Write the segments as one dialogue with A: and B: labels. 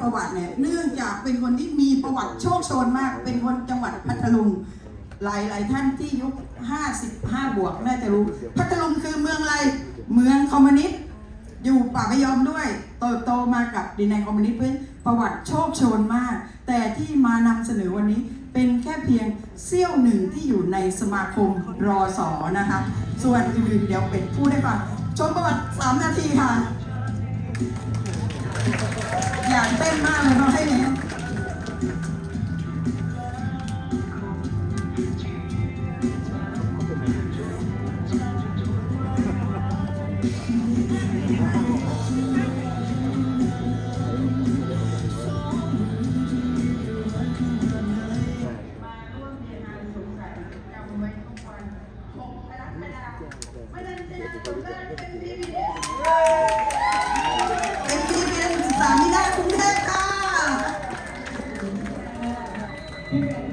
A: ประวัติเนี่ยเนื่องจากเป็นคนที่มีประวัติโชคโชนมาก เป็นคนจังหวัดพัทลุงหลายหลายท่านที่ยุค 55 บวกน่าจะรู้ พัทลุงคือเมืองอะไร เมืองคอมมิวนิสต์ อยู่ป่าพยอมด้วย โตโตมากับดินแดนคอมมิวนิสต์เพื่อประวัติโชคโชนมาก แต่ที่มานำเสนอวันนี้เป็นแค่เพียงเสี้ยวหนึ่งที่อยู่ในสมาคมรอสอนะคะ ส่วนอื่นๆเดี๋ยวเป็ดพูดให้ฟังชมประวัติ 3 นาทีค่ะ อยากเต้นมากเลยเพราะให้เนี่ย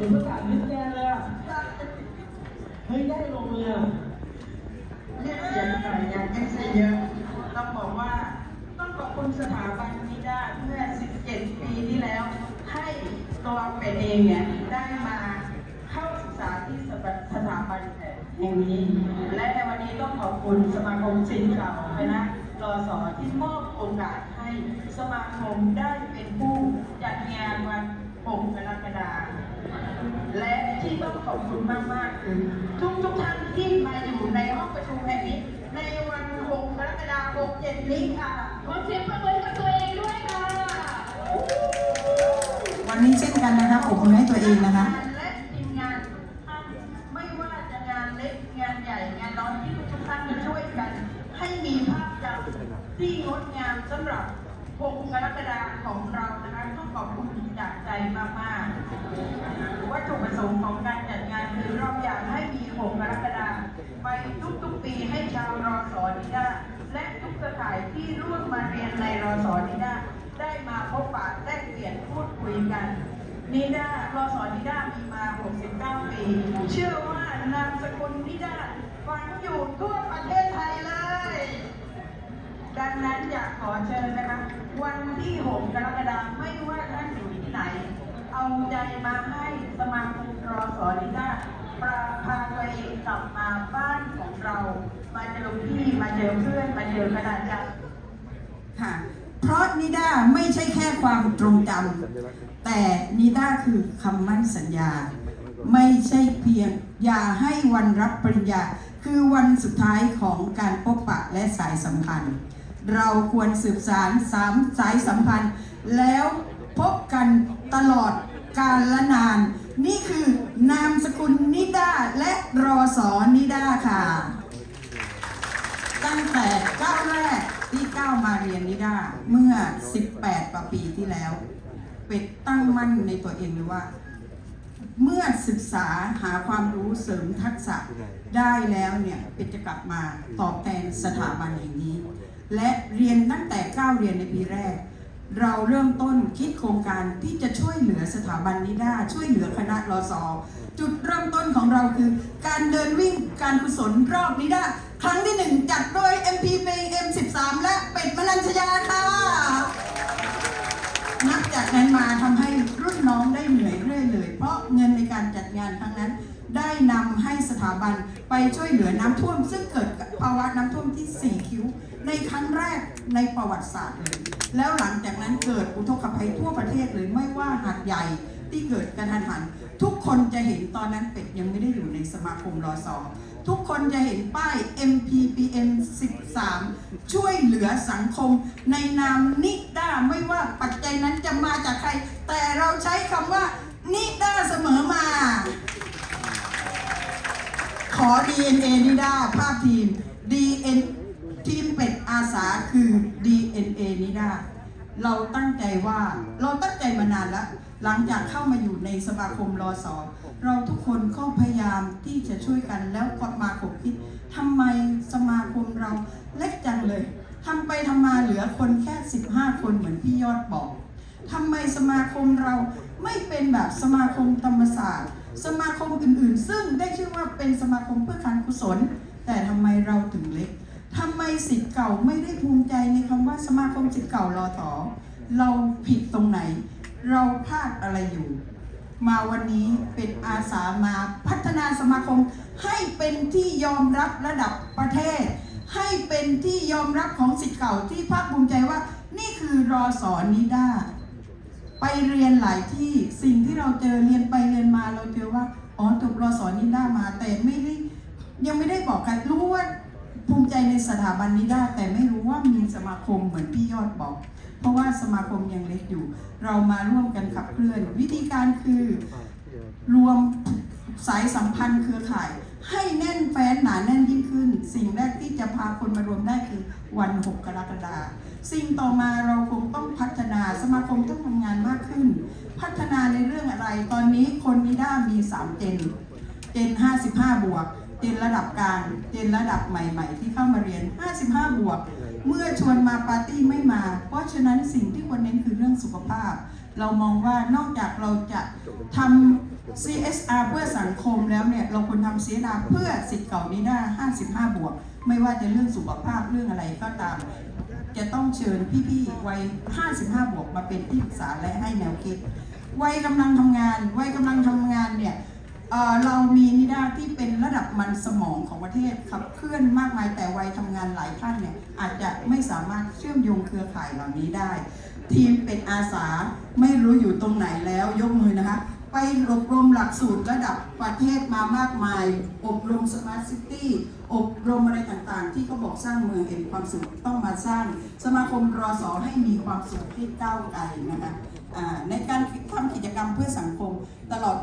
B: เหมือ
A: น
C: ภาษามิสแกนเลยอะเฮ้ยได้ลงเลยอะ
B: เรียกเสียงหน่อยอยากให้เสียเยอะต้องบอกว่าต้องขอบคุณสถาบันนิด้าเมื่อ 17 ปีที่แล้ว ให้ตัวเป็ดเองเนี่ยได้มาเข้าศึกษาที่สถาบันแห่งนี้ และในวันนี้ต้องขอบคุณสมาคมศิลป์เก่าคณะรอสอที่มอบโอกาสให้สมาคมได้เป็นผู้จัดงานวัน 6 กรกฎาคม และที่ต้องขอบคุณมากๆคือทุกทุกๆท่านที่มาอยู่ในห้องประชุมแห่งนี้ ในวัน 6 กรกฎาคม67นี้ค่ะขอเสียงประมือกับตัวเองด้วยค่ะ
A: วันนี้เช่นกันนะคะผมมือให้ตัวเองนะคะ
B: และทีมงานทุกท่านไม่ว่าจะงานเล็กงานใหญ่งานน้อยที่ทุกท่านมาช่วยกัน ให้มีภาพจำที่งดงามสำหรับ 6 กรกฎาคมของเรานะคะต้องขอบคุณจากใจมากๆ วัตถุประสงค์ของการจัดงานคือเราอยากให้มี 6 กรกฎาคมไปทุกๆปีให้ชาวรอสอนิด้าและทุกสถานที่ร่วมมาเรียนในรอสอนิด้าได้มาพบปะแลกเปลี่ยนพูดคุยกันนิด้ารอสอนิด้ามีมา 69 ปี เชื่อว่านามสกุลนิด้าฝังอยู่ทั่วประเทศไทยเลย ดังนั้นอยากขอเชิญนะคะ วันที่ 6 กรกฎาคมไม่ว่าท่านอยู่ที่ไหน เอาใจมาให้สมาคมรอสอนิด้าปราพาตัวเองกลับมาบ้านของเรา มาเจอพี่มาเจอเพื่อนมาเจอคณาจารย์
A: ค่ะเพราะนิด้าไม่ใช่แค่ความตรงจำแต่นิด้าคือคำมั่นสัญญา ไม่ใช่เพียงอย่าให้วันรับปริญญา คือวันสุดท้ายของการพบปะและสายสัมพันธ์ เราควรสืบสารสามสายสัมพันธ์แล้ว พบกันตลอดกาลนาน นี่คือนามสกุลนิด้าและรอสอนิด้าค่ะ ตั้งแต่ก้าวแรกที่ก้าวมาเรียนนิด้าเมื่อ 18กว่าปีที่แล้ว เป็ดตั้งมั่นในตัวเองเลยว่า เมื่อศึกษาหาความรู้เสริมทักษะได้แล้วเนี่ยเป็ดจะกลับมาตอบแทนสถาบันแห่งนี้ และเรียนตั้งแต่ก้าวเรียนในปีแรก เราเริ่มต้นคิดโครงการที่จะช่วยเหลือสถาบันนิด้าช่วยเหลือคณะรอสอจุดเริ่มต้นของเราคือ การเดินวิ่งการกุศลรอบนิด้าครั้งที่หนึ่งจัดโดย MPP M13 และเป็ดมนัญชยาค่ะ นับจากนั้นมาทำให้รุ่นน้องได้เหนื่อยเรื่อยเลย เพราะเงินในการจัดงานครั้งนั้น ได้นำให้สถาบันไปช่วยเหลือน้ำท่วมซึ่งเกิดะน้ำท่วมที่ 4 คิ้ว ในครั้งแรกในประวัติศาสตร์เลย แล้วหลังจากนั้นเกิดอุทกภัยทั่วประเทศเลยไม่ว่าหาดใหญ่ที่เกิดกระทันหัน ทุกคนจะเห็นตอนนั้นเป็ดยังไม่ได้อยู่ในสมาคมรอสอทุกคนจะเห็นป้าย MPPM 13 ช่วยเหลือสังคมในนามนิด้าไม่ว่าปัจจัยนั้นจะมาจากใคร แต่เราใช้คำว่านิด้าเสมอมา ขอ DNA นิด้าภาพทีม DN ทีม เป็ดอาคือ DNA นิด้ เราตั้งใจว่าเราตั้งใจมานานแล้ว หลังจากเข้ามาอยู่ในสมาคมรอสอเราทุกคนก็พยายามที่จะช่วยกันแล้วก็มาขบคิดทำไมสมาคมเราเล็กจังเลยทำไปทำมาเหลือคนแค่ 15 คนเหมือนพี่ยอดบอกทำไมสมาคมเราไม่เป็นแบบสมาคมธรรมศาสตร์ สมาคมอื่นๆ ซึ่งได้ชื่อว่าเป็นสมาคมเพื่อการกุศล แต่ทำไมเราถึงเล็ก สิทธิ์เก่าไม่ได้ภูมิใจในคำว่าสมาคมสิทธิ์เก่ารอถอเราผิดตรงไหน เราพลาดอะไรอยู่ มาวันนี้เป็นอาสามาพัฒนาสมาคม ให้เป็นที่ยอมรับระดับประเทศ ให้เป็นที่ยอมรับของสิทธิ์เก่าที่ภาคภูมิใจว่า นี่คือรอสอนนิด้าไปเรียนหลายที่สิ่งที่เราเจอเรียนไปเรียนมาเราเจอว่าอ๋อจบรอสอนนิด้ามาแต่ไม่ได้ยังไม่ได้บอกใครรู้ว่า ภูมิใจในสถาบันนิด้าแต่ไม่รู้ว่ามีสมาคมเหมือนพี่ยอดบอก เพราะว่าสมาคมยังเล็กอยู่ เรามาร่วมกันขับเคลื่อน วิธีการคือรวมสายสัมพันธ์เครือข่าย ให้แน่นแฟ้นหนาแน่นยิ่งขึ้น สิ่งแรกที่จะพาคนมารวมได้คือวัน 6 กรกฎาคมสิ่งต่อมาเราคงต้องพัฒนาสมาคมต้องทำงานมากขึ้น พัฒนาในเรื่องอะไร ตอนนี้คนนิด้ามี 3 เจน เจน 55 บวก จนระดับกลางเจนระดับใหม่ๆ ที่เข้ามาเรียน 55 บวก เมื่อชวนมาปาร์ตี้ไม่มา เพราะฉะนั้นสิ่งที่ควรเน้นคือเรื่องสุขภาพ เรามองว่านอกจากเราจะทำ CSR เพื่อสังคมแล้วเนี่ย เราควรทำ CSR เพื่อสิทธิ์เก่านิด้า55 บวก ไม่ว่าจะเรื่องสุขภาพเรื่องอะไรก็ตาม จะต้องเชิญพี่ๆวัย 55 บวกมาเป็นที่ปรึกษาและให้แนวคิด วัยกำลังทำงาน วัยกำลังทำงานเนี่ย เออเรามีนิดาที่เป็นระดับมันสมองของประเทศขับเคลื่อนมากมายแต่วัยทำงานหลายท่านเนี่ยอาจจะไม่สามารถเชื่อมโยงเครือข่ายเหล่านี้ได้ ทีมเป็นอาสาไม่รู้อยู่ตรงไหนแล้วยกมือนะคะ ไปอบรมหลักสูตรระดับประเทศมามากมาย อบรมสมาร์ทซิตี้อบรมอะไรต่างๆ ที่เขาบอกสร้างเมืองเห็นความสุขต้องมาสร้าง สมาคมรอสอให้มีความสุขที่ก้าวไกลนะคะในการทำกิจกรรม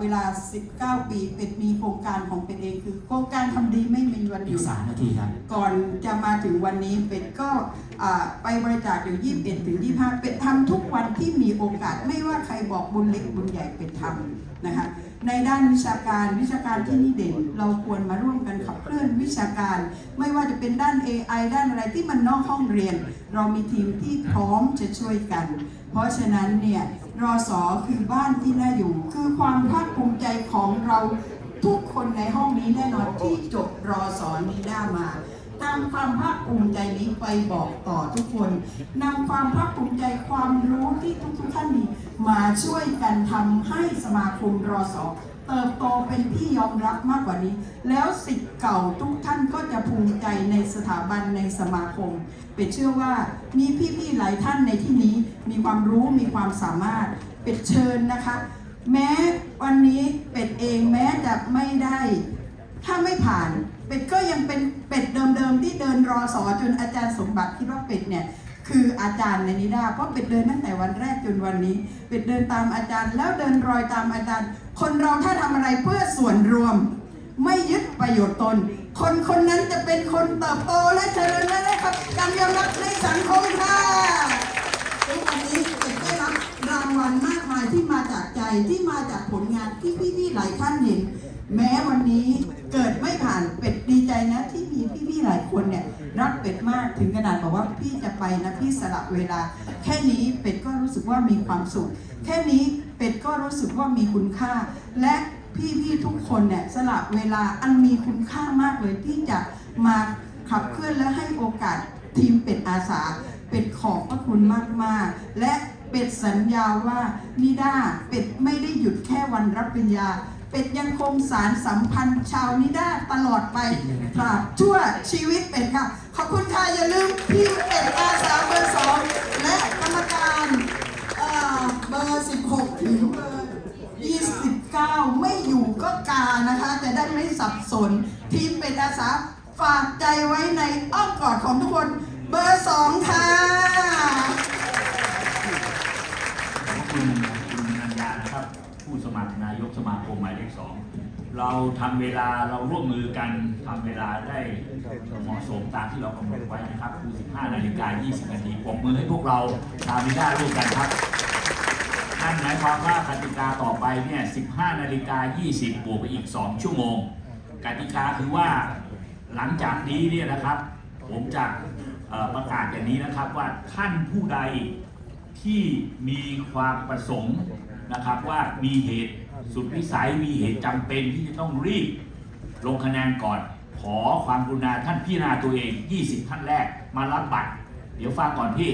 A: เวลา 19 ปีเป็ดมีโครงการของเป็ดเองคือโครงการทำดีไม่มีวันห
C: อี
A: ยุ
C: ก
A: ด
C: สามนาทีครับ
A: ก่อนจะมาถึงวันนี้เป็ดก็อ่าไปบริจาคอยู่ 21 ถึง 25 เป็ดทำทุกวันที่มีโอกาสไม่ว่าใครบอกบุญเล็กบุญใหญ่เป็ดทำนะคะในด้านวิชาการวิชาการที่นี่เด่น เราควรมาร่วมกันขับเคลื่อนวิชาการ ไม่ว่าจะเป็นด้าน AI ด้านอะไรที่มันนอกห้องเรียน เรามีทีมที่พร้อมจะช่วยกัน เพราะฉะนั้นเนี่ยรอสอคือบ้านที่น่าอยู่ คือความภาคภูมิใจของเราทุกคนในห้องนี้แน่นอนที่จบรอสอนี้ได้มานำความภาคภูมิใจนี้ไปบอกต่อทุกคนนำความภาคภูมิใจความรู้ที่ทุกๆท่านมีมาช่วยกันทำให้สมาคมรอสอเติบโตเป็นที่ยอมรับมากกว่านี้ แล้วสิทธิ์เก่าทุกท่านก็จะภูมิใจในสถาบันในสมาคม เป็ดเชื่อว่ามีพี่ๆหลายท่านในที่นี้มีความรู้มีความสามารถเป็ดเชิญนะคะ แม้วันนี้เป็ดเองแม้จะไม่ได้ ถ้าไม่ผ่าน เป็ดก็ยังเป็นเป็ดเดิมๆที่เดินรอสอจนอาจารย์สมบัติคิดว่าเป็ดเนี่ยคืออาจารย์ในนิด้าเพราะเป็ดเดินตั้งแต่วันแรกจนวันนี้ เป็ดเดินตามอาจารย์ แล้วเดินรอยตามอาจารย์ คนเราถ้าทำอะไรเพื่อส่วนรวม ไม่ยึดประโยชน์ตน คนคนนั้นจะเป็นคนเติบโตและเจริญและได้รับการยอมรับในสังคมค่ะทุกวันนี้เป็ดได้รับรางวัลมากมายที่มาจากใจที่มาจากผลงานที่พี่ๆหลายท่านเห็น แม้วันนี้เกิดไม่ผ่านเป็ดดีใจนะที่มีพี่ๆหลายคนเนี่ยรักเป็ดมากถึงขนาดบอกว่าพี่จะไปนะพี่สละเวลา แค่นี้เป็ดก็รู้สึกว่ามีความสุข แค่นี้เป็ดก็รู้สึกว่ามีคุณค่า และ พี่ๆทุกคนเนี่ยสละเวลาอันมีคุณค่ามากเลยที่จะมาขับเคลื่อนและให้โอกาสทีมเป็ดอาสาเป็ดขอบพระคุณมากๆ และเป็ดสัญญาว่านิด้าเป็ดไม่ได้หยุดแค่วันรับปริญญา เป็ดยังคงสารสัมพันธ์ชาวนิด้าตลอดไปตราบชั่วชีวิตเป็ดค่ะ ขอบคุณค่ะอย่าลืมพี่เป็ดอาสาเบอร์สองและกรรมการเอ่อเบอร์ 16 ถึงเบอร์ 29 กานะคะ จะได้ไม่สับสน ทีมเป็นอาสาฝากใจไว้ในอ้อมกอดของทุกคนเบอร์สองค่ะ
D: ขอบคุณคุณนันยานะครับ ผู้สมัครนายกสมาคมหมายเลขสองเราทำเวลาเราร่วมมือกันทำเวลาได้เหมาะสมตามที่เรากำหนดไว้นะครับคือ 15 นาฬิกา 20 นาทีปรบมือให้พวกเราชาวมิด้ร่วมกันครับ นั่นหมายความว่ากติกาต่อไปเนี่ย 15 นาฬิกา 20 บวกไปอีก 2 ชั่วโมง กติกาคือว่าหลังจากนี้เนี่ยนะครับ ผมจะประกาศอย่างนี้นะครับว่าท่านผู้ใดที่มีความประสงค์นะครับว่ามีเหตุสุดวิสัยมีเหตุจำเป็นที่จะต้องรีบ ลงคะแนนก่อน ขอความกรุณาท่านพิจารณาตัวเอง 20 ท่านแรกมารับบัตร เดี๋ยวฟังก่อนพี่